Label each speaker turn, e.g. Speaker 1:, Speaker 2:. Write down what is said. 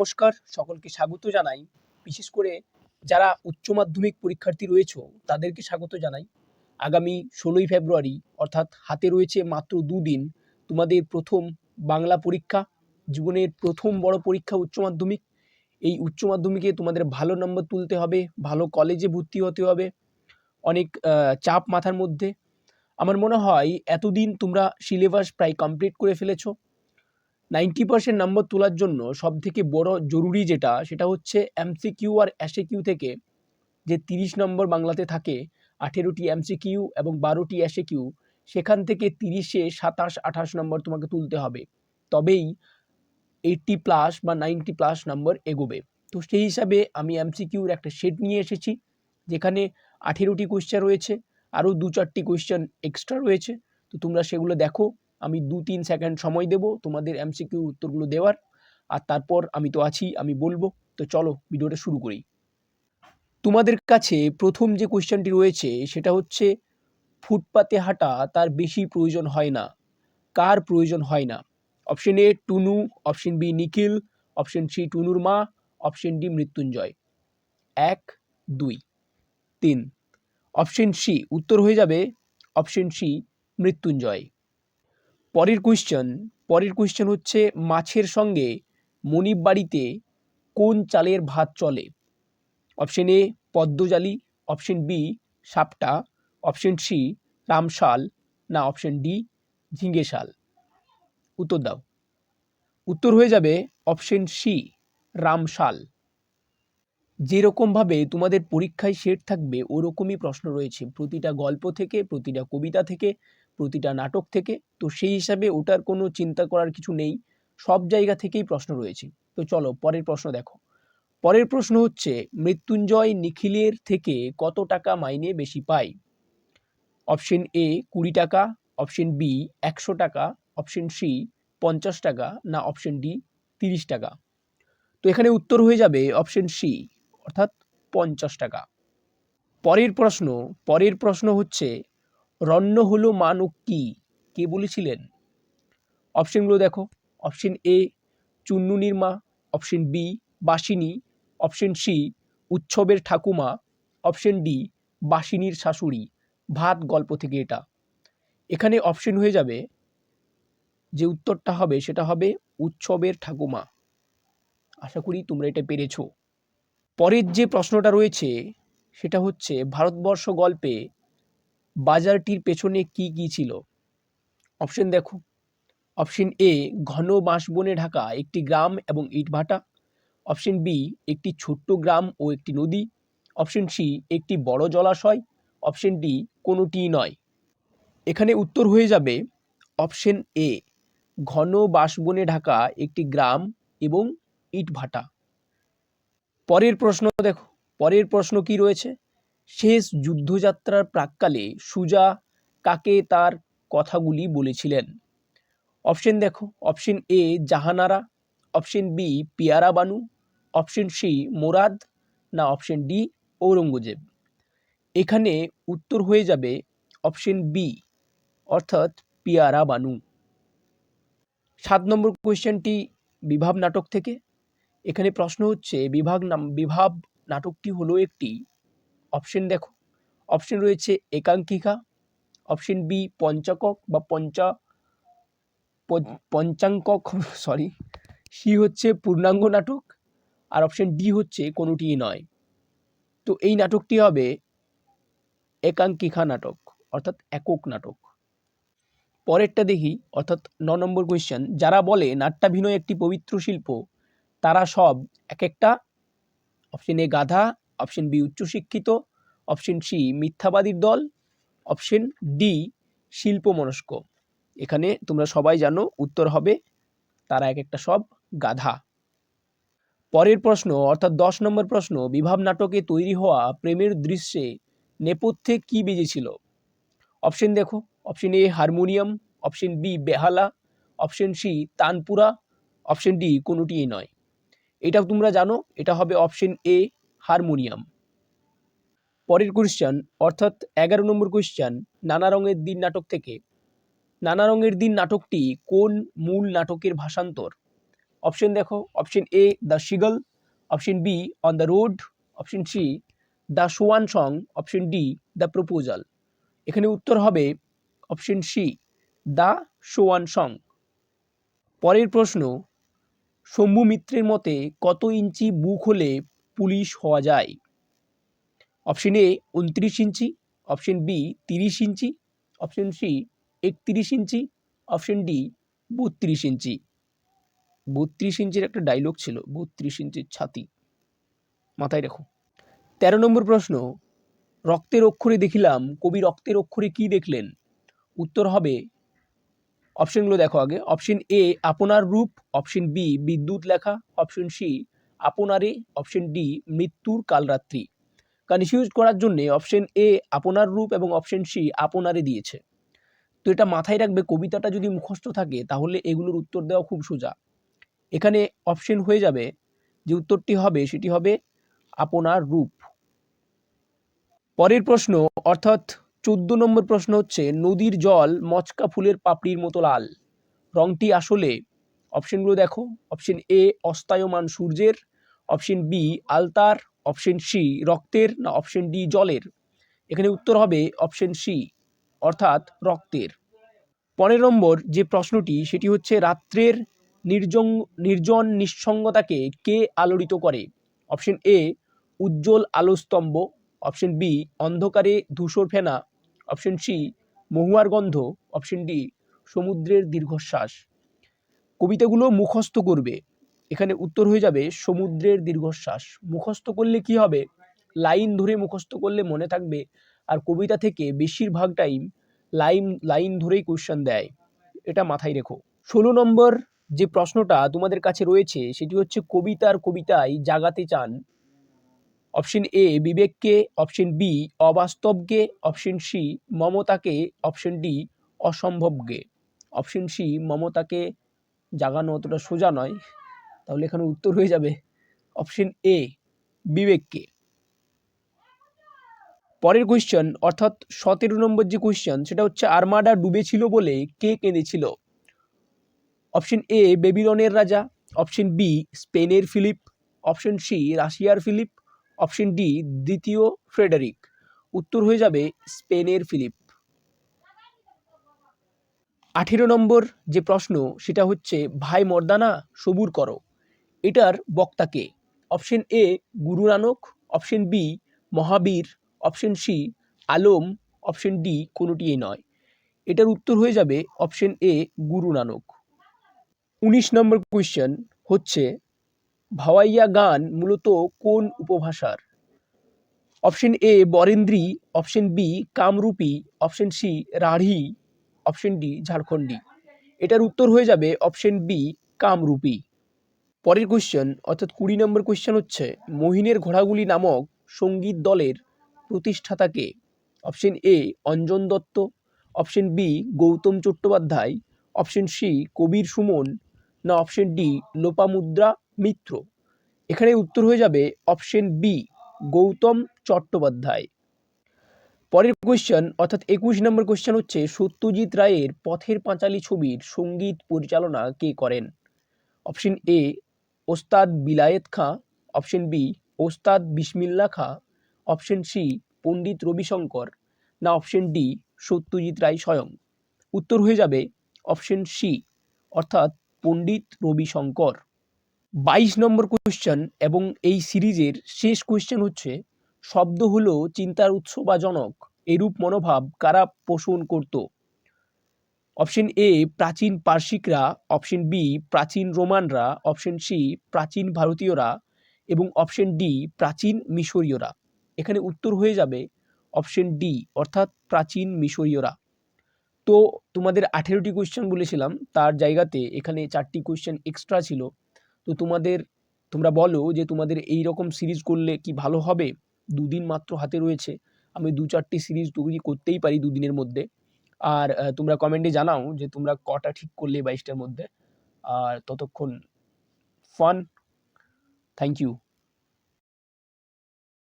Speaker 1: নমস্কার, সকলকে স্বাগত জানাই। বিশেষ করে যারা উচ্চ মাধ্যমিক পরীক্ষার্থী রয়েছে, তাদেরকে স্বাগত জানাই। আগামী ষোলোই ফেব্রুয়ারি, অর্থাৎ হাতে রয়েছে মাত্র দুদিন, তোমাদের প্রথম বাংলা পরীক্ষা, জীবনের প্রথম বড় পরীক্ষা উচ্চ মাধ্যমিক। এই উচ্চ মাধ্যমিকে তোমাদের ভালো নম্বর তুলতে হবে, ভালো কলেজে ভর্তি হতে হবে, অনেক চাপ মাথার মধ্যে। আমার মনে হয় এতদিন তোমরা সিলেবাস প্রায় কমপ্লিট করে ফেলেছো। নাইনটি পার্সেন্ট নাম্বার তোলার জন্য সব থেকে বড় জরুরি যেটা, সেটা হচ্ছে এমসিকিউ আর কিউ থেকে যে তিরিশ নম্বর বাংলাতে থাকে, আঠেরোটি এমসিকিউ এবং বারোটি কিউ সেখান থেকে তিরিশে সাতাশ, আঠাশ নম্বর তোমাকে তুলতে হবে। তবেই এইটটি প্লাস বা নাইনটি প্লাস নম্বর এগোবে। তো সেই হিসাবে আমি এমসিকিউর একটা সেট নিয়ে এসেছি, যেখানে আঠেরোটি কোয়েশ্চেন রয়েছে, আরও দু চারটি কোয়েশ্চেন এক্সট্রা রয়েছে। তো তোমরা সেগুলো দেখো আমি দু তিন সেকেন্ড সময় দেব, তোমাদের এমসিকিউ উত্তরগুলো দেওয়ার। আর তারপর আমি তো আছি, আমি বলব। তো চলো, ভিডিওটা শুরু করি। তোমাদের কাছে প্রথম যে কোয়েশ্চেনটি রয়েছে, সেটা হচ্ছে, ফুটপাতে হাঁটা তার বেশি প্রয়োজন হয় না। কার প্রয়োজন হয় না? Option A Tunu. Option B Nikhil. Option C টুনুর মা। Option D Mrityunjoy. এক, দুই। তিন। অপশন সি উত্তর হয়ে যাবে। Option C Mrityunjoy. পরের কোয়েশ্চেন পরের কোয়েশ্চেন হচ্ছে মাছের সঙ্গে মনিব বাড়িতে কোন চালের ভাত চলে? অপশন এ পদ্মজালি অপশন বি সাপটা অপশন সি রামশাল না অপশন ডি ঝিঙ্গে শাল। উত্তর দাও। উত্তর হয়ে যাবে অপশন সি রামশাল যেরকমভাবে তোমাদের পরীক্ষায় সেট থাকবে, ওরকমই প্রশ্ন রয়েছে। প্রতিটা গল্প থেকে, প্রতিটা কবিতা থেকে প্রতিটা নাটক থেকে, তো সেই হিসাবে ওটার কোনো চিন্তা করার কিছু নেই। সব জায়গা থেকেই প্রশ্ন রয়েছে। তো চলো, পরের প্রশ্ন দেখো। পরের প্রশ্ন হচ্ছে, মৃত্যুঞ্জয় নিখিলের থেকে কত টাকা মাইনে বেশি পায়? অপশন এ, কুড়ি টাকা, অপশন বি, একশো টাকা, অপশন সি, পঞ্চাশ টাকা, না অপশন ডি, তিরিশ টাকা। তো এখানে উত্তর হয়ে যাবে অপশন সি, অর্থাৎ পঞ্চাশ টাকা। পরের প্রশ্ন পরের প্রশ্ন হচ্ছে রণ্য হলো কি? কে বলেছিলেন? অপশনগুলো দেখো। অপশন এ চুন্নুনির মা অপশন বি বাসিনী। অপশন সি উৎসবের ঠাকুমা। অপশন ডি বাসিনীর শাশুড়ি। ভাত গল্প থেকে এটা। এখানে অপশন হয়ে যাবে যে উত্তরটা হবে সেটা হবে উৎসবের ঠাকুমা। আশা করি তোমরা এটা পেরেছ। পরের যে প্রশ্নটা রয়েছে সেটা হচ্ছে ভারতবর্ষ গল্পে বাজারটির পেছনে কি কি ছিল? অপশন দেখো। অপশন এ, ঘন বাঁশবনে ঢাকা একটি গ্রাম এবং ইটভাটা অপশন বি, একটি ছোট্ট গ্রাম ও একটি নদী। অপশন সি, একটি বড় জলাশয়। অপশন ডি, কোনোটিই নয়। এখানে উত্তর হয়ে যাবে অপশন এ, ঘন বাঁশবনে ঢাকা একটি গ্রাম এবং ইটভাটা পরের প্রশ্ন দেখো। পরের প্রশ্ন কি রয়েছে? শেষ যুদ্ধযাত্রার প্রাককালে সুজা কাকে তার কথাগুলি বলেছিলেন? অপশন দেখো, option A Jahanara, option B Piyara Banu option C Morad, না অপশন ডি ঔরঙ্গজেব। এখানে উত্তর হয়ে যাবে অপশন বি, অর্থাৎ পিয়ারা বানু সাত নম্বর কোয়েশ্চেনটি বিভাব নাটক থেকে। এখানে প্রশ্ন হচ্ছে, বিভাগ নাম, বিভাব নাটকটি হলো একটি অপশন দেখো। অপশন রয়েছে একাঙ্কিকা। অপশন বি পঞ্চকক বা পঞ্চা পঞ্চ- পঞ্চাঙ্কক সরি সি হচ্ছে পূর্ণাঙ্গ নাটক আর অপশন ডি হচ্ছে কোনোটিই নয়। তো এই নাটকটি হবে একাঙ্কিকা নাটক, অর্থাৎ একক নাটক। পরেরটা দেখি, অর্থাৎ ন নম্বর কোয়েশ্চেন যারা বলে নাট্যাভিনয় একটি পবিত্র শিল্প, তারা সব এক একটা অপশন এ গাধা অপশন বি উচ্চশিক্ষিত, অপশন সি মিথ্যাবাদীর দল, অপশন ডি শিল্প মনস্ক এখানে তোমরা সবাই জানো উত্তর হবে তারা এক একটা সব গাধা। পরের প্রশ্ন, অর্থাৎ দশ নম্বর প্রশ্ন, বিভাব নাটকে তৈরি হওয়া প্রেমের দৃশ্যে নেপথ্যে কি বেজেছিল? অপশন দেখো, option A harmonium, option B Behala, option C tanpura, option D কোনোটিই নয়। এটাও তোমরা জানো, এটা হবে অপশন এ হারমোনিয়াম। পরের কোয়েশ্চেন অর্থাৎ এগারো নম্বর কোয়েশ্চেন নানা রঙের দিন নাটক থেকে। নানা রঙের দিন নাটকটি কোন মূল নাটকের ভাষান্তর? অপশন দেখো option A the seagull option B on the road option C the swan song option D the proposal এখানে উত্তর হবে option C the swan song পরের প্রশ্ন, শম্ভু মিত্রের মতে কত ইঞ্চি বুক হলে পুলিশ হওয়া যায়। অপশন এ উনত্রিশ ইঞ্চি। অপশন বি তিরিশ ইঞ্চি। অপশন সি একত্রিশ ইঞ্চি। অপশন ডি বত্রিশ ইঞ্চি। বত্রিশ ইঞ্চির একটা ডায়লগ ছিল, বত্রিশ ইঞ্চির ছাতি। মাথায় রাখো। তেরো নম্বর প্রশ্ন, রক্তের অক্ষরে দেখিলাম, কবি রক্তের অক্ষরে কি দেখলেন? উত্তর হবে অপশনগুলো দেখো আগে। অপশন এ আপনার রূপ। অপশন বি বিদ্যুৎ লেখা। অপশন সি আপনারে অপশন ডি মৃত্যুর কালরাত্রি। কনফিউজ করার জন্যে অপশন এ আপনার রূপ এবং অপশন সি আপনারে দিয়েছে। তো এটা মাথায় রাখবে, কবিতাটা যদি মুখস্থ থাকে, তাহলে এগুলোর উত্তর দেওয়া খুব সোজা। এখানে অপশন হয়ে যাবে যে উত্তরটি হবে, সেটি হবে আপনার রূপ। পরের প্রশ্ন, অর্থাৎ চোদ্দ নম্বর প্রশ্ন হচ্ছে, নদীর জল মচকা ফুলের পাপড়ির মতো লাল। রংটি আসলে অপশনগুলো দেখো অপশন এ অস্তায়মান সূর্যের অপশন বি আলতার, অপশন সি রক্তের, না অপশন ডি জলের। এখানে উত্তর হবে অপশন সি, অর্থাৎ রক্তের। পনেরো নম্বর যে প্রশ্নটি, সেটি হচ্ছে রাত্রের নির্জন নির্জন নিঃসঙ্গতাকে কে আলোড়িত করে? অপশন এ, উজ্জ্বল আলোস্তম্ভ। অপশন বি, অন্ধকারে ধূসর ফেনা। অপশন সি, মহুয়ার গন্ধ। অপশন ডি, সমুদ্রের দীর্ঘশ্বাস। কবিতাগুলো মুখস্থ করবে। এখানে উত্তর হয়ে যাবে, সমুদ্রের দীর্ঘশ্বাস। মুখস্থ করলে কি হবে? লাইন ধরে মুখস্থ করলে মনে থাকবে। আর কবিতা থেকে বেশিরভাগ টাইম লাইন লাইন ধরেই কোশ্চেন দেয়। এটা মাথায় রেখো। ষোলো নম্বর যে প্রশ্নটা তোমাদের কাছে রয়েছে, সেটি হচ্ছে কবিতার কবিতায় জাগাতে চান। অপশন এ বিবেককে। অপশন বি অবাস্তবকে। অপশন সি মমতাকে। অপশন ডি অসম্ভবকে। অপশন সি মমতাকে জাগানো অতটা সোজা নয়। তাহলে এখানে উত্তর হয়ে যাবে অপশন এ বিবেককে। পরের কোয়েশ্চেন অর্থাৎ সতেরো নম্বর যে কোয়েশ্চেন সেটা হচ্ছে আর্মাডা ডুবেছিল বলে কে কেঁদেছিল? অপশন এ বেবিলনের রাজা। অপশন বি স্পেনের ফিলিপ। অপশন সি রাশিয়ার ফিলিপ। অপশন ডি দ্বিতীয় ফ্রেডারিক। উত্তর হয়ে যাবে স্পেনের ফিলিপ। আঠেরো নম্বর যে প্রশ্ন, সেটা হচ্ছে, ভাই মর্দানা, সবুর করো। এটার বক্তাকে option A Guru Nanak option B Mahavir option C Alam option D কোনোটিই নয়। এটার উত্তর হয়ে যাবে অপশন এ গুরু নানক। উনিশ নম্বর কোয়েশ্চেন হচ্ছে, ভাওয়াইয়া গান মূলত কোন উপভাষার? Option A Barendri option B Kamrupi option C Rarhi option D Jharkhandi. এটার উত্তর হয়ে যাবে অপশন বি কামরূপী। পরের কোয়েশ্চেন অর্থাৎ কুড়ি নম্বর কোয়েশ্চেন হচ্ছে, মহিনের ঘোড়াগুলি নামক সংগীত দলের প্রতিষ্ঠাতাকে? Option A Anjan Dutta option B Gautam Chattopadhyay option C Kabir Suman, না অপশন ডি লোপামুদ্রা মিত্র? এখানে উত্তর হয়ে যাবে অপশন বি গৌতম চট্টোপাধ্যায়। পরের কোয়েশ্চেন অর্থাৎ একুশ নম্বর কোয়েশ্চেন হচ্ছে, সত্যজিৎ রায়ের পথের পাঁচালী ছবির সংগীত পরিচালনা কে করেন? অপশন এ ওস্তাদ Bilayet Khan option B Ustad Bismillah Khan option C Pandit Ravishankar, না অপশন ডি সত্যজিৎ রায় স্বয়ং। উত্তর হয়ে যাবে অপশন সি অর্থাৎ পণ্ডিত রবিশঙ্কর। বাইশ নম্বর কোয়েশ্চেন এবং এই সিরিজের শেষ কোয়েশ্চেন হচ্ছে, শব্দ হলো চিন্তার উৎস বা জনক, এরূপ মনোভাব কারা পোষণ করত? অপশন এ প্রাচীন পার্শিকরা। অপশন বি প্রাচীন রোমানরা। অপশন সি প্রাচীন ভারতীয়রা। এবং অপশন ডি প্রাচীন মিশরীয়রা। এখানে উত্তর হয়ে যাবে অপশন ডি অর্থাৎ প্রাচীন মিশরীয়রা। তো, তোমাদের আঠেরোটি কোয়েশ্চেন বলেছিলাম। তার জায়গাতে এখানে চারটি কোয়েশ্চেন এক্সট্রা ছিল। তো তোমাদের, তোমরা বলো যে তোমাদের এই রকম সিরিজ করলে কি ভালো হবে? দুদিন মাত্র হাতে রয়েছে। আমি দু চারটি সিরিজ তৈরি করতেই পারি দুদিনের মধ্যে। আর তোমরা কমেন্টে জানাও যে তোমরা কটা ঠিক করলে বাইশটার মধ্যে। আর ততক্ষণ ফান থ্যাংক ইউ